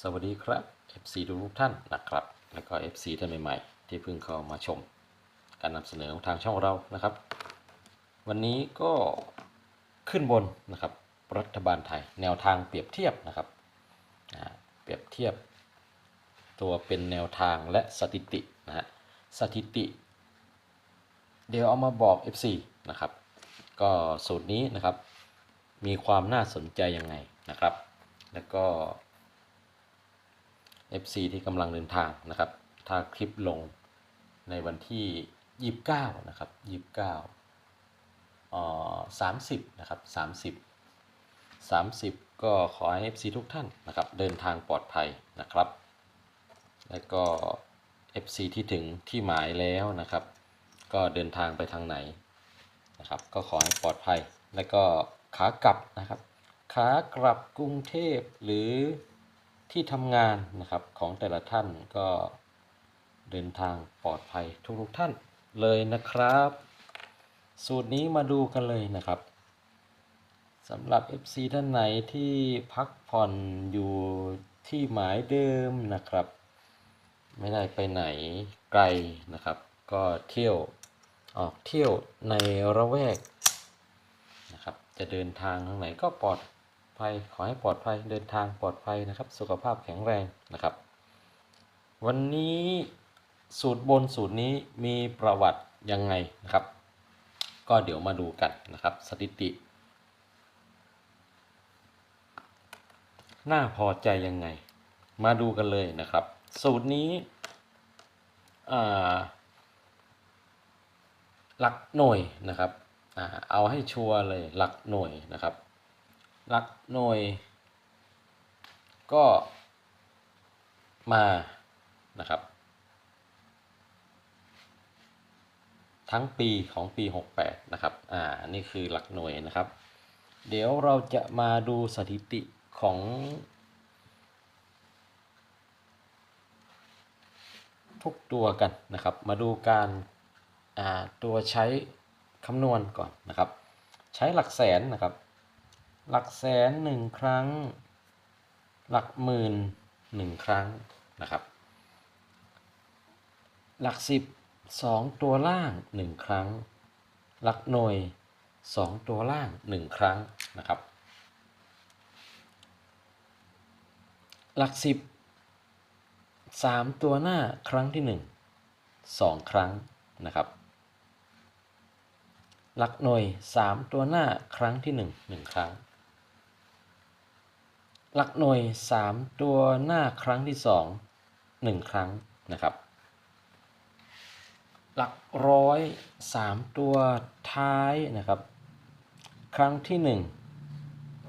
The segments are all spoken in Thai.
สวัสดีครับ FC ทุกท่านนะครับ แล้วก็ FC ท่านใหม่ๆ ที่เพิ่งเข้ามาชม การนำเสนอของทางช่องเรานะครับ วันนี้ก็ขึ้นบนนะครับ รัฐบาลไทย แนวทางเปรียบเทียบนะครับเปรียบเทียบ ตัวเป็นแนวทางและสถิตินะฮะสถิติ เดี๋ยวเอามาบอก FC นะครับ ก็สูตรนี้นะครับ มีความน่าสนใจยังไงนะครับ แล้วก็ FC ที่กำลังเดินทางนะครับ ถ้าคลิปลงในวันที่ 29 นะครับ 29อ่อ30 นะครับ 30 30 ก็ขอให้ FC ทุกท่านนะครับ เดินทางปลอดภัยนะครับ แล้วก็ FC ที่ถึงที่หมายแล้วนะครับ ก็เดินทางไปทางไหนนะครับ ก็ขอให้ปลอดภัย แล้วก็ขากลับนะครับ ขากลับกรุงเทพหรือ ที่ทำงานนะครับของแต่ละท่านก็เดินทางปลอดภัยทุกๆท่านเลยนะครับ สูตรนี้มาดูกันเลยนะครับสำหรับ FC ท่านไหนที่พักผ่อนอยู่ที่หมายเดิมนะครับ ไม่ได้ไปไหนไกลนะครับ ก็เที่ยวออกเที่ยวในระแวกนะครับ จะเดินทางทางไหนก็ปลอด ภัย ขอให้ปลอดภัยเดินทางปลอดภัยนะครับ สุขภาพแข็งแรงนะครับ วันนี้สูตรบนสูตรนี้มีประวัติยังไงนะครับ ก็เดี๋ยวมาดูกันนะครับ สถิติ น่าพอใจยังไง มาดูกันเลยนะครับ สูตรนี้หลักหน่วยนะครับอเอาให้ชัวร์เลยหลักหน่วยนะครับ หลักหน่วย ก็มานะครับ ทั้งปีของปี 68 นะครับ อ่า นี่คือหลักหน่วยนะครับ เดี๋ยวเราจะมาดูสถิติของทุกตัวกันนะครับ มาดูการอ่าตัวใช้คำนวณก่อนนะครับ ใช้หลักแสนนะครับ หลักแสนหนึ่งครั้ง หลักหมื่นหนึ่งครั้งนะครับ หลักสิบสองตัวล่างหนึ่งครั้ง หลักหน่วยสองตัวล่างหนึ่งครั้งนะครับ หลักสิบสามตัวหน้าครั้งที่หนึ่งสองครั้งนะครับ หลักหน่วยสามตัวหน้าครั้งที่หนึ่งหนึ่งครั้ง หลักหน่วยสามตัวหน้าครั้งที่สองหนึ่งครั้งนะครับ หลักร้อยสามตัวท้ายนะครับ ครั้งที่หนึ่ง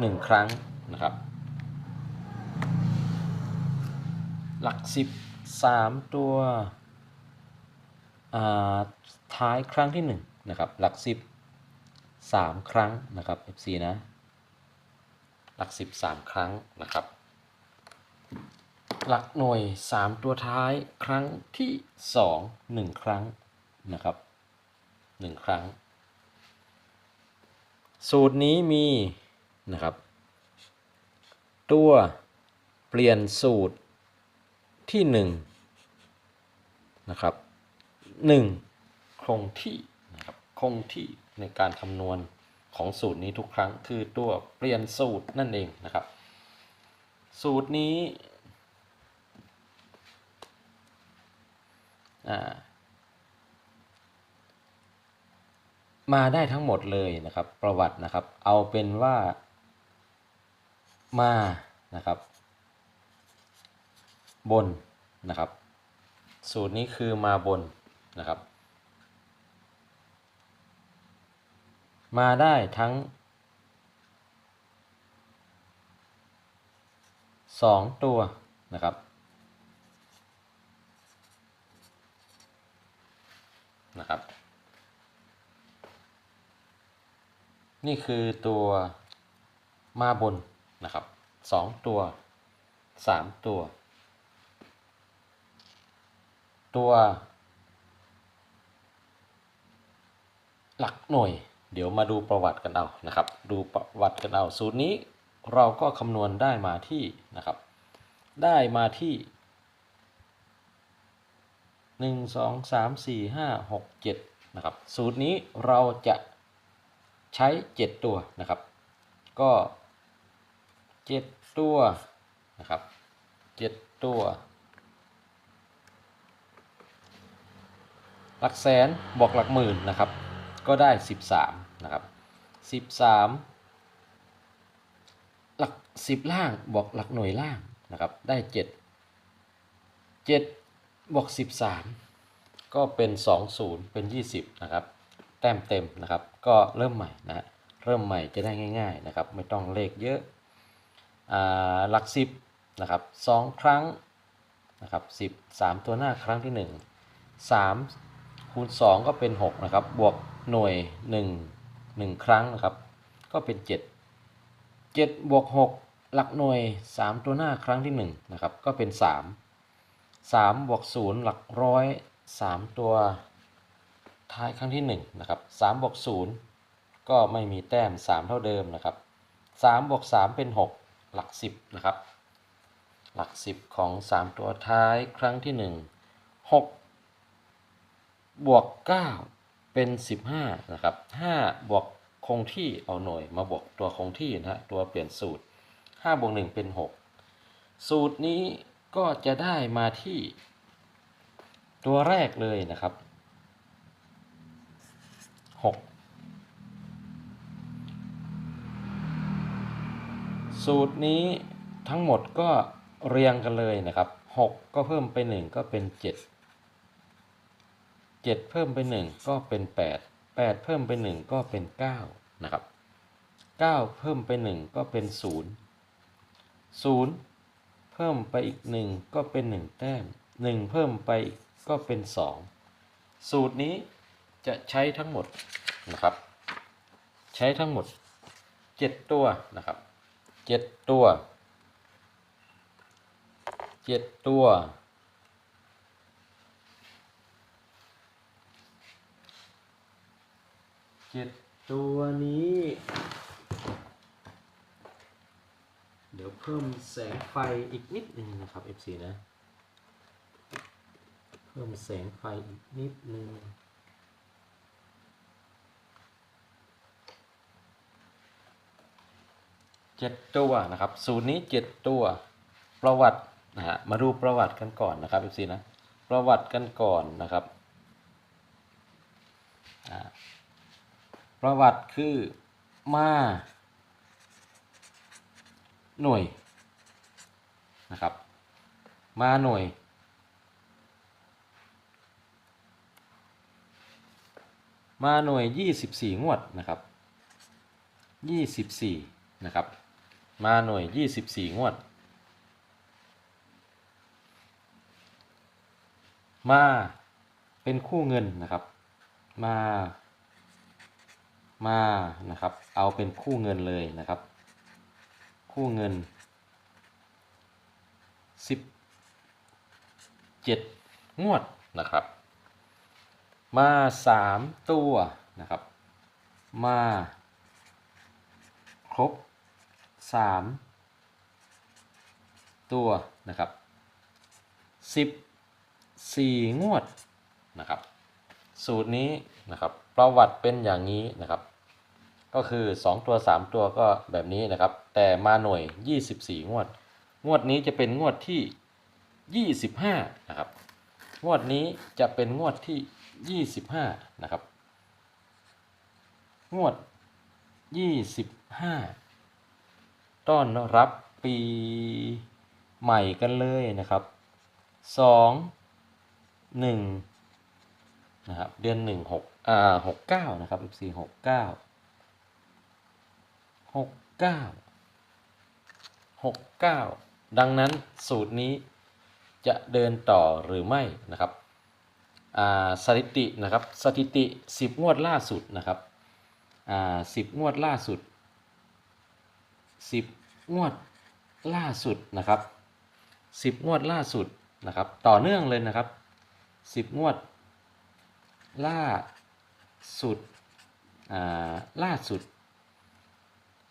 หนึ่งครั้งนะครับ หลักสิบสามตัวอ่าท้ายครั้งที่หนึ่งนะครับ หลักสิบสามครั้งนะครับ FC นะ หลักสิบสามครั้งนะครับ หลักหน่วยสามตัวท้ายครั้งที่สองหนึ่งครั้งนะครับหนึ่งครั้ง สูตรนี้มีนะครับ ตัวเปลี่ยนสูตรที่หนึ่งนะครับหนึ่งคงที่นะครับคงที่ในการคำนวณ ของสูตรนี้ทุกครั้งคือตัวเปลี่ยนสูตรนั่นเองนะครับ สูตรนี้มาได้ทั้งหมดเลยนะครับ ประวัตินะครับ เอาเป็นว่ามานะครับ บนนะครับ สูตรนี้คือมาบนนะครับ มาได้ทั้งสองตัวนะครับนะครับ นี่คือตัวมาบนนะครับสองตัวสามตัว ตัว หลักหน่วย เดี๋ยวมาดูประวัติกันเอานะครับ ดูประวัติกันเอา สูตรนี้เราก็คำนวณได้มาที่นะครับ ได้มาที่หนึ่งสองสามสี่ห้าหกเจ็ดนะครับ สูตรนี้เราจะใช้เจ็ดตัวนะครับ ก็เจ็ดตัวนะครับเจ็ดตัว หลักแสนบวกหลักหมื่นนะครับ ก็ได้ 13 นะครับ 13 หลัก 10 ล่างบวกหลักหน่วยล่างนะครับ ได้ 7 7บวก13 ก็เป็น 20 เป็น 20 นะครับ แต้มเต็มนะครับ ก็เริ่มใหม่นะเริ่มใหม่จะได้ง่าย ๆนะครับ ไม่ต้องเลขเยอะหลัก 10นะครับ2ครั้งนะครับ10 3 ตัวหน้าครั้งที่ 1 3คูณ2ก็เป็น 6 นะครับ บวก หน่วย1 1ครั้งนะครับ ก็เป็น7 7บวก6หลักหน่วย3ตัวหน้าครั้งที่1นะครับ ก็เป็น3 3บวก0หลักร้อย3ตัวท้ายครั้งที่1นะครับ3บวก0ก็ไม่มีแต้ม3เท่าเดิมนะครับ3บวก3เป็น6หลัก10นะครับ หลัก10ของ3ตัวท้ายครั้งที่1 6บวก9 เป็น 15นะครับ5บวกคงที่เอาหน่วยมาบวกตัวคงที่นะฮะตัวเปลี่ยนสูตร5บวก1เป็น 6 สูตรนี้ก็จะได้มาที่ ตัวแรกเลยนะครับ 6 สูตรนี้ทั้งหมดก็เรียงกันเลยนะครับ 6 ก็เพิ่มไป 1 ก็เป็น 7 7 เพิ่มไป 1 ก็เป็น 8 8 เพิ่มไป 1 ก็เป็น 9 นะครับ 9 เพิ่มไป 1 ก็เป็น 0 0 เพิ่มไปอีก 1 ก็เป็น 1 แต้ม 1 เพิ่มไปอีกก็เป็น 2 สูตรนี้จะใช้ทั้งหมดนะครับ ใช้ทั้งหมด 7 ตัวนะครับ 7 ตัว 7 ตัว เจ็ดตัวนี้ เดี๋ยวเพิ่มแสงไฟอีกนิดนึงนะครับ FC นะ เพิ่มแสงไฟอีกนิดนึงเจ็ดตัวนะครับสูตรนี้เจ็ดตัวประวัตินะฮะมาดูประวัติกันก่อนนะครับ FC นะประวัติกันก่อนนะครับอ่า ประวัติคือมาหน่วยนะครับ มาหน่วย มาหน่วย 24 งวดนะครับ 24 นะครับ มาหน่วย 24 งวด มาเป็นคู่เงินนะครับ มา มานะครับ เอาเป็นคู่เงินเลยนะครับ คู่เงิน17งวดนะครับ มา3ตัวนะครับ มาครบ3ตัวนะครับ14งวดนะครับ สูตรนี้นะครับ ประวัติเป็นอย่างนี้นะครับ ก็คือ 2 ตัว 3 ตัวก็แบบนี้นะครับ แต่มาหน่วย 24 งวด งวดนี้จะเป็นงวดที่ 25 นะครับ งวดนี้จะเป็นงวดที่ 25 นะครับ งวด 25 ต้อนรับปีใหม่กันเลยนะครับ 2 1 นะครับ เดือน 1 6อ่า69 นะครับ14 69 69 69ดังนั้นสูตรนี้จะเดินต่อหรือไม่นะครับสถิตินะครับสถิติ 10 งวดล่าสุดนะครับอ่า10งวดล่าสุด 10 งวดล่าสุดนะครับ 10 งวดล่าสุดนะครับ ต่อเนื่องเลยนะครับ 10 งวด ล่าสุดล่าสุด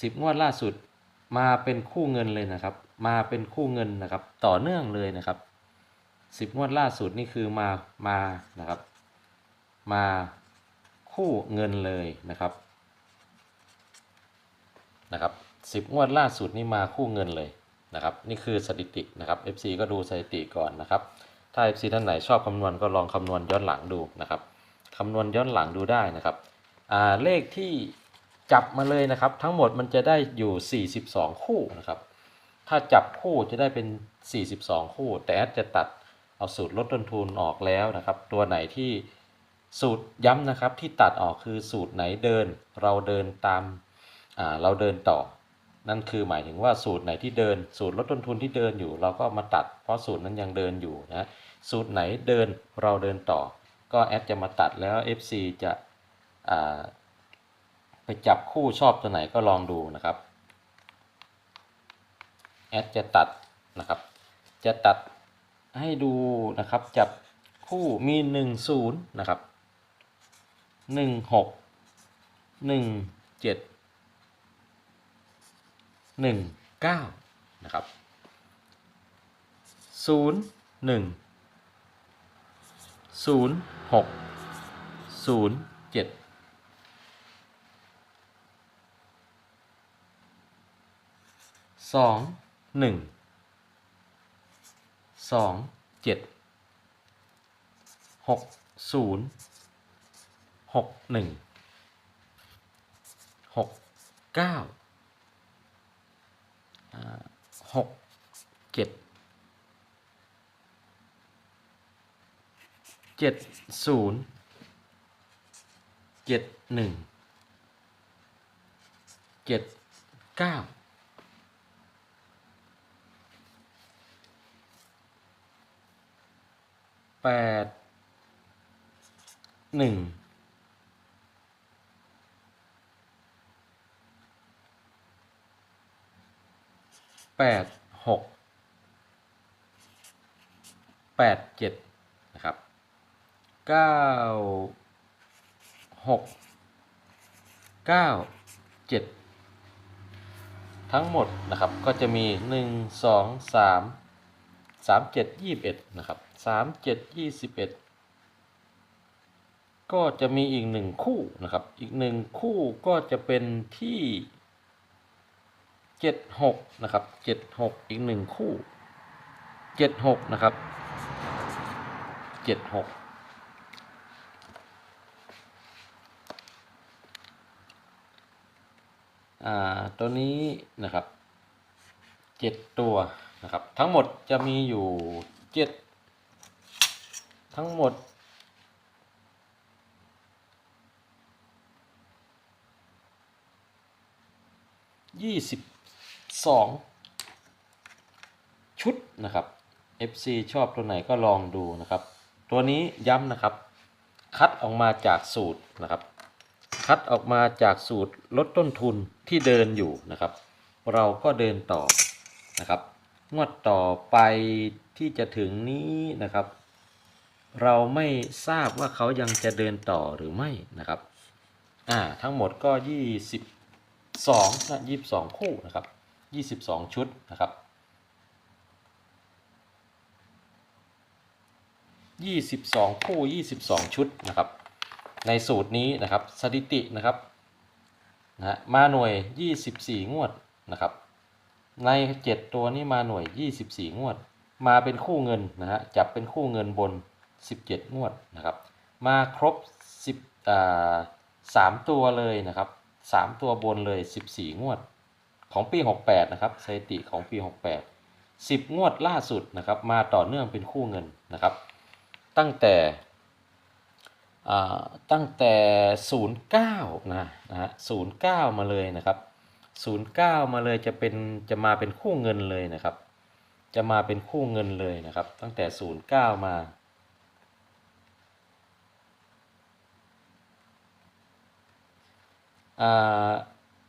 10 งวดล่าสุด มาเป็นคู่เงินเลยนะครับ มาเป็นคู่เงินนะครับ ต่อเนื่องเลยนะครับสิบงวดล่าสุดนี่คือมามานะครับ มาคู่เงินเลยนะครับนะครับสิบงวดล่าสุดนี่มาคู่เงินเลยนะครับ นี่คือสถิตินะครับ FC ก็ดูสถิติก่อนนะครับ ถ้า FC ท่านไหนชอบคำนวณก็ลองคำนวณย้อนหลังดูนะครับคำนวณย้อนหลังดูได้นะครับเลขที่ จับมาเลยนะครับ ทั้งหมดมันจะได้อยู่ 42 คู่นะครับ ถ้าจับคู่จะได้เป็น 42 คู่ แต่แอดจะตัดเอาสูตรลดต้นทุนออกแล้วนะครับ ตัวไหนที่สูตรย้ำนะครับที่ตัดออกคือสูตรไหนเดิน เราเดินตามาเราเดินต่อ นั่นคือหมายถึงว่าสูตรไหนที่เดิน สูตรลดต้นทุนที่เดินอยู่ เราก็มาตัด เพราะสูตรนั้นยังเดินอยู่นะสูตรไหนเดินเราเดินต่อ ก็แอดจะมาตัดแล้ว FC จะอ่า ไปจับคู่ชอบตัวไหนก็ลองดูนะครับแอดจะตัดนะครับ จะตัดให้ดูนะครับ จับคู่มี 10 นะครับ 16 17 19 นะครับ 01 06 07 สองหนึ่งสองเจ็ดหกศูนย์หกหนึ่งหกเก้าหกเจ็ดเจ็ดศูนย์เจ็ดหนึ่งเจ็ดเก้า แปดหนึ่งแปดหกแปดเจ็ดนะครับเก้าหกเก้าเจ็ดทั้งหมดนะครับก็จะมีหนึ่งสองสามสามเจ็ดยี่สิบเอ็ดนะครับ สามเจ็ดยี่สิบเอ็ดก็จะมีอีกหนึ่งคู่นะครับ อีกหนึ่งคู่ก็จะเป็นที่เจ็ดหกนะครับเจ็ดหกอีกหนึ่งคู่เจ็ดหกนะครับเจ็ดหกอ่าตัวนี้นะครับเจ็ดตัวนะครับ ทั้งหมดจะมีอยู่เจ็ด ทั้งหมด ยี่สิบสองชุดนะครับ FC ชอบตัวไหนก็ลองดูนะครับ ตัวนี้ย้ำนะครับ คัดออกมาจากสูตรนะครับ คัดออกมาจากสูตรลดต้นทุนที่เดินอยู่นะครับ เราก็เดินต่อนะครับ งวดต่อไปที่จะถึงนี้นะครับ เราไม่ทราบว่าเขายังจะเดินต่อหรือไม่นะครับอ่าทั้งหมดก็ 22นะ22 คู่นะครับ 22 ชุดนะครับ22 คู่ 22 ชุดนะครับ ในสูตรนี้นะครับสถิตินะครับนะฮะมาหน่วย 24 งวดนะครับ ใน 7 ตัวนี้มาหน่วย 24 งวด มาเป็นคู่เงินนะฮะจับเป็นคู่เงินบน 17 งวดนะครับ มาครบ10อ่า3ตัวเลยนะครับ 3 ตัวบนเลย 14 งวดของปี 68 นะครับสถิติของปี 68 10 งวดล่าสุดนะครับ มาต่อเนื่องเป็นคู่เงินนะครับ ตั้งแต่ตั้งแต่ 09 นะนะฮะ09 มาเลยนะครับ 09 มาเลยจะเป็นจะมาเป็นคู่เงินเลยนะครับ จะมาเป็นคู่เงินเลยนะครับ ตั้งแต่ 09 มาอ่า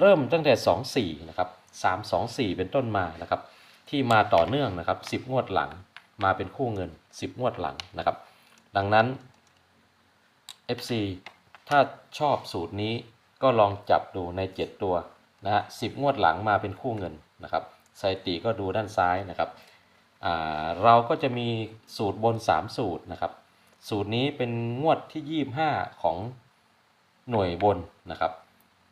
เริ่มตั้งแต่ 24 นะครับ 3 2 4 เป็นต้นมานะครับ ที่มาต่อเนื่องนะครับ 10 งวดหลังมาเป็นคู่เงิน 10 งวดหลังนะครับ ดังนั้น FC ถ้าชอบสูตรนี้ก็ลองจับดูใน 7 ตัวนะฮะ10งวดหลังมาเป็นคู่เงินนะครับสถิติก็ดูด้านซ้ายนะครับเราก็จะมีสูตรบน 3 สูตรนะครับ สูตรนี้เป็นงวดที่ 25 ของหน่วยบนนะครับ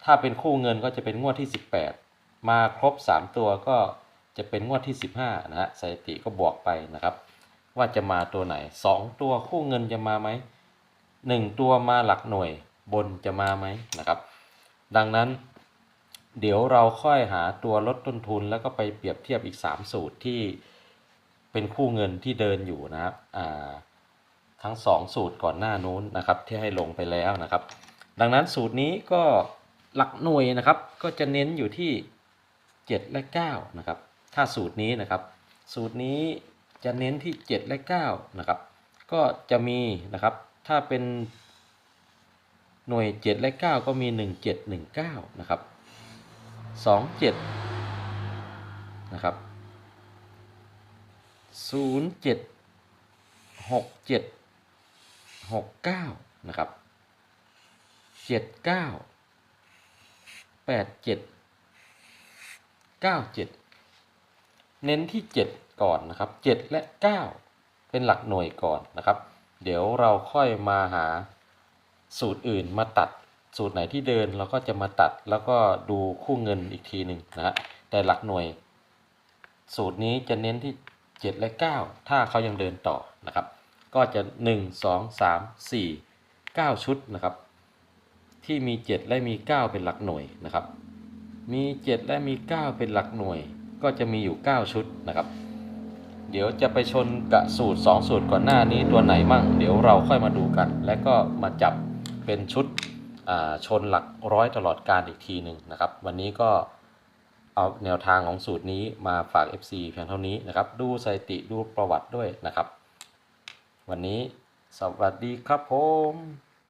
ถ้าเป็นคู่เงินก็จะเป็นงวดที่ 18 มาครบ 3 ตัวก็จะเป็นงวดที่ 15 นะฮะสถิติก็บวกไปนะครับ ว่าจะมาตัวไหน 2 ตัวคู่เงินจะมาไหม 1 ตัวมาหลักหน่วยบนจะมาไหมนะครับ ดังนั้น เดี๋ยวเราค่อยหาตัวลดต้นทุนแล้วก็ไปเปรียบเทียบอีก 3 สูตรที่เป็นคู่เงินที่เดินอยู่นะครับทั้ง 2 สูตรก่อนหน้านู้นนะครับที่ให้ลงไปแล้วนะครับ ดังนั้นสูตรนี้ก็ หลักหน่วยนะครับ ก็จะเน้นอยู่ที่ 7 และ 9 นะครับ ถ้าสูตรนี้นะครับ สูตรนี้จะเน้นที่ 7 และ 9 นะครับ ก็จะมีนะครับ ถ้าเป็นหน่วย 7 และ 9 ก็มี 1 7 1 9 นะครับ 2 7 นะครับ 0 7 6 7 6 9 นะครับ 7 9 8 7 9 7เก้าเจ็ดเน้นที่7ก่อนนะครับ7และ9เป็นหลักหน่วยก่อนนะครับ เดี๋ยวเราค่อยมาหาสูตรอื่นมาตัดสูตรไหนที่เดินเราก็จะมาตัดแล้วก็ดูคู่เงินอีกทีหนึ่งนะฮะแต่หลักหน่วย สูตรนี้จะเน้นที่ 7 และ 9 ถ้าเขายังเดินต่อนะครับ ก็จะ 1 2 3 4 9 ชุดนะครับ ที่มี 7 และมี 9 เป็นหลักหน่วยนะครับ มี 7 และมี 9 เป็นหลักหน่วย ก็จะมีอยู่ 9 ชุดนะครับ เดี๋ยวจะไปชนกับสูตร 2 สูตรก่อนหน้านี้ตัวไหนมั่ง เดี๋ยวเราค่อยมาดูกัน และก็มาจับเป็นชุดชนหลักร้อยตลอดการอีกทีหนึ่งนะครับ วันนี้ก็เอาแนวทางของสูตรนี้มาฝาก FC เพียงเท่านี้นะครับ ดูสถิติดูประวัติด้วยนะครับ วันนี้สวัสดีครับผม